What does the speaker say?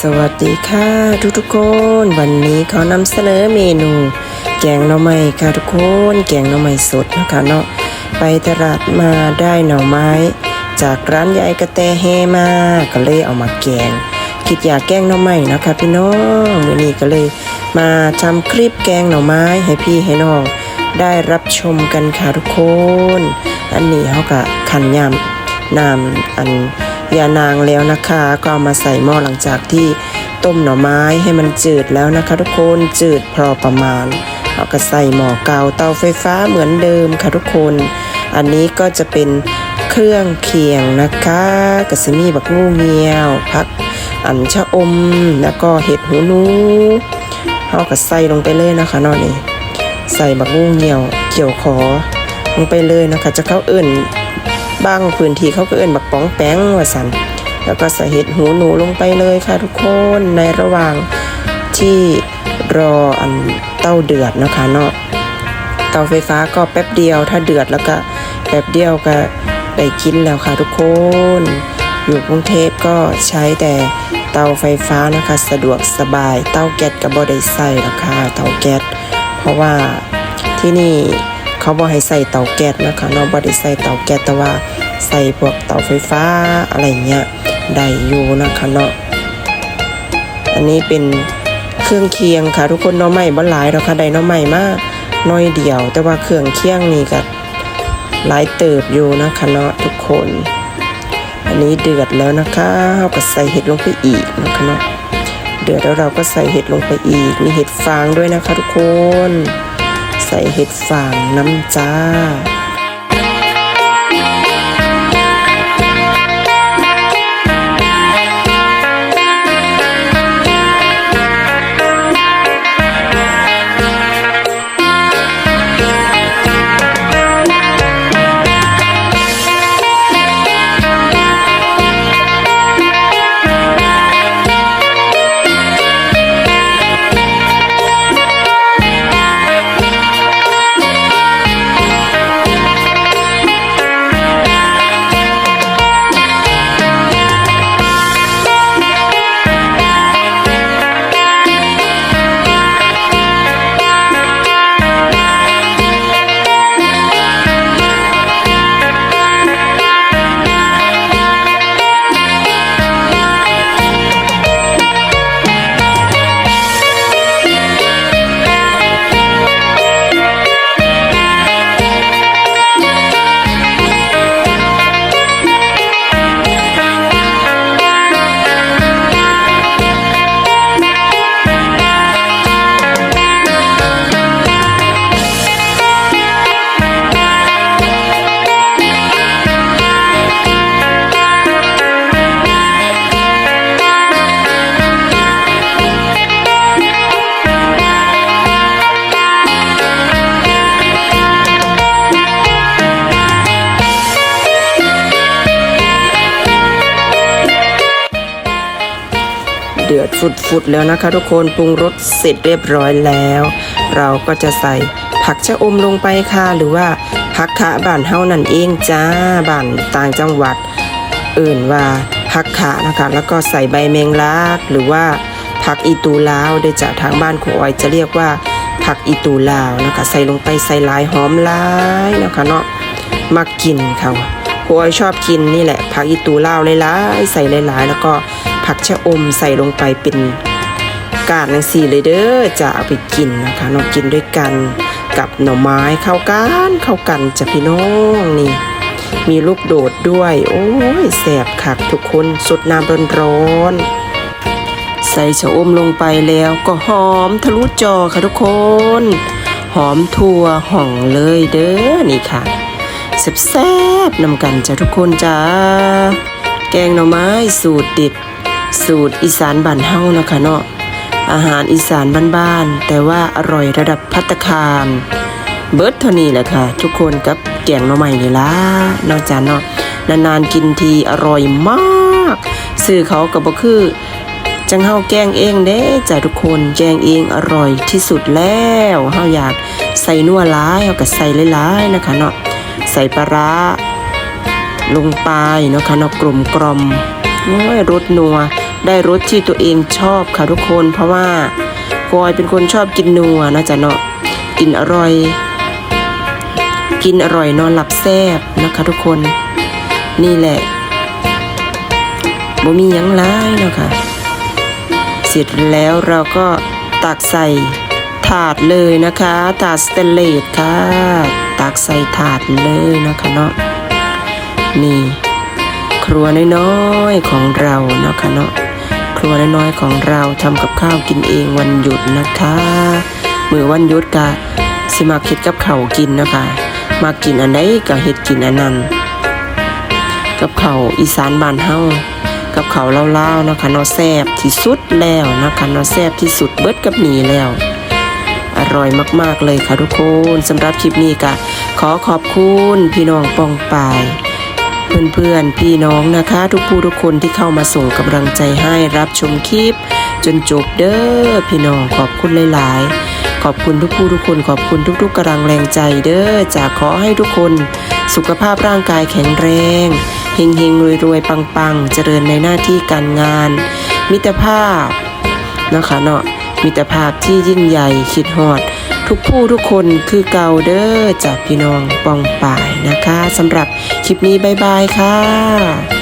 สวัสดีค่ะทุกทุกๆคน วันนี้เขานำเสนอเมนู แกงหน่อไม้ค่ะทุกคน แกงหน่อไม้สดนะคะเนาะไปตลาดมาได้หน่อไม้ จากร้านยายกระแตแฮมาก็เลยเอามาแกง คิดอยากแกงหน่อไม้นะคะพี่น้องวันนี้ก็เลย มาทำคลิปแกงหน่อไม้ให้พี่ให้น้อง ได้รับชมกันค่ะทุกคน อันนี้เขาก็ขันยำน้ำอัน ยานางแล้วนะคะ ก็เอามาใส่หม้อหลังจากที่ต้มหน่อไม้ให้มันจืดแล้วนะคะ ทุกคนจืดพอประมาณเอาก็ใส่หม้อเกาเตาไฟฟ้าเหมือนเดิมค่ะทุกคน อันนี้ก็จะเป็นเครื่องเคียงนะคะกระสมีบักงูเงียวผักอันชะอมแล้วก็เห็ดหูหนูเขาก็ใส่ลงไปเลยนะคะนาะนี่ใส่บักงูเหี่ยวเกี่ยวขอลงไปเลยนะคะ จะเข้าเอื่น บางพื้นที่เขาก็เอื่นบักป๋องแป้งว่าสันแล้วก็ใส่เห็ดหูหนูลงไปเลยค่ะทุกคนในระหว่างที่รออันเต้าเดือดนะคะเนาะเตาไฟฟ้าก็แป๊บเดียวถ้าเดือดแล้วก็แป๊บเดียวก็ได้กินแล้วค่ะทุกคน อยู่กรุงเทพก็ใช้แต่เตาไฟฟ้านะคะสะดวกสบายเตาแก๊สก็บ่ได้ใส่หรอกค่ะเตาแก๊สเพราะว่าที่นี่เขาบอกให้ใส่เตาแก๊สนะคะเนาะบ่ได้ใส่เตาแก๊สแต่ว่า ใส่พวกเตาไฟฟ้าอะไรเงี้ยได้อยู่นะคะเนาะอันนี้เป็นเครื่องเคียงค่ะ ทุกคนเนาะไม่บ่หลายหรอกค่ะได้เนาะไม่มากน้อยเดียว แต่ว่าเครื่องเคียงนี่ก็หลายเติบอยู่นะคะเนาะทุกคน อันนี้เดือดแล้วนะคะเราก็ใส่เห็ดลงไปอีกนะคะเนาะเดือดแล้วเราก็ใส่เห็ดลงไปอีก มีเห็ดฟางด้วยนะคะ ทุกคน ใส่เห็ดฟางน้ำจ้า ดือดฟุดๆแล้วนะคะ ทุกคนปรุงรสเสร็จเรียบร้อยแล้ว เราก็จะใส่ผักชะอมลงไปค่ะ หรือว่าผักคะบ้านเฮานั่นเองจ้าบ้านต่างจังหวัด อื่นว่าผักคะนะคะ แล้วก็ใส่ใบแมงลักหรือว่าผักอีตูลาวโดยจากทางบ้านครูออยจะเรียกว่า ผักอีตูลาวนะคะ ใส่ลงไปใส่หลายหอมหลายนะคะเนาะมักกินค่ะครูออยชอบกินนี่แหละผักอีตูลาวหลายๆใส่หลายๆ แล้วก็ ผักชะอมใส่ลงไปเป็นกาดนังสีเลยเด้อจะเอาไปกินนะคะน้องกินด้วยกันกับหน่อไม้เข้ากันเข้ากันจะพี่น้องนี่ มีลูกโดดด้วย โอ้ยแสบคักทุกคนสดน้ำร้อนๆใส่ชะอมลงไปแล้วก็หอมทะลุจอค่ะทุกคน หอมทั่วห่องเลยเด้อนี่ค่ะแซ่บๆนำกันจ้ะทุกคนจ้าแกงหน่อไม้สูตรเด็ด สูตรอีสานบ้านเฮานะคะเนาะอาหารอีสานบ้านๆแต่ว่าอร่อยระดับพัตตาคารเบิร์ดเท่านี้แหละค่ะ ทุกคนกับแกงหน่อไม้นี่ล่ะนอกจากเนาะนานๆกินทีอร่อยมากซื้อเขาก็บ่คือจังเฮาแกงเองเด้จ้ะทุกคนแกงเองอร่อยที่สุดแล้วเฮาอยากใส่นัวหลายเฮาก็ใส่หลายๆนะคะเนาะใส่ปลาร้าลงไปเนาะค่ะเนาะกลมกลมโอ้ยรสนัว ได้รสที่ตัวเองชอบค่ะทุกคนเพราะว่ากอยเป็นคนชอบกินนัวนะจ๊ะเนาะกินอร่อย กินอร่อยนอนหลับแซบนะคะทุกคนนี่แหละบ่มียังร้ายเนาะค่ะ เสร็จแล้วเราก็ตักใส่ถาดเลยนะคะ ถาดสเตนเลสค่ะ ตักใส่ถาดเลยนะคะเนาะนี่ ครัวน้อยๆของเราเนาะค่ะเนาะ รัวน้อยๆของเราทำกับข้าวกินเองวันหยุดนะคะมือวันหยุดกะสิมาเฮ็ดกับเขากินนะคะ มากินอันใดก็เฮ็ดกินอันนั้น กับเขาอีสานบ้านเฮากับเขาเล่าๆนะคะนาะแซบที่สุดแล้วนะคะนาะแซบที่สุดเบิดกับหนีแล้ว อร่อยมากๆเลยค่ะทุกคนสำหรับคลิปนี้ก็ขอขอบคุณพี่น้องปองปาย เพื่อนๆ พี่น้องนะคะ ทุกผู้ทุกคนที่เข้ามาส่งกำลังใจให้รับชมคลิป จนจบเด้อพี่น้องขอบคุณหลาย ๆ ขอบคุณทุกผู้ทุกคนขอบคุณทุก ๆกำลังแรงใจเด้อจากขอให้ทุกคนสุขภาพร่างกายแข็งแรงเฮงเฮงรวยรวยๆปังเจริญในหน้าที่การงาน มิตรภาพนะคะเนาะมิตรภาพที่ยิ่งใหญ่คิดฮอด ทุกผู้ทุกคนคือเก่าเด้อจากพี่น้องปองป่ายนะคะสำหรับคลิปนี้บายบายค่ะ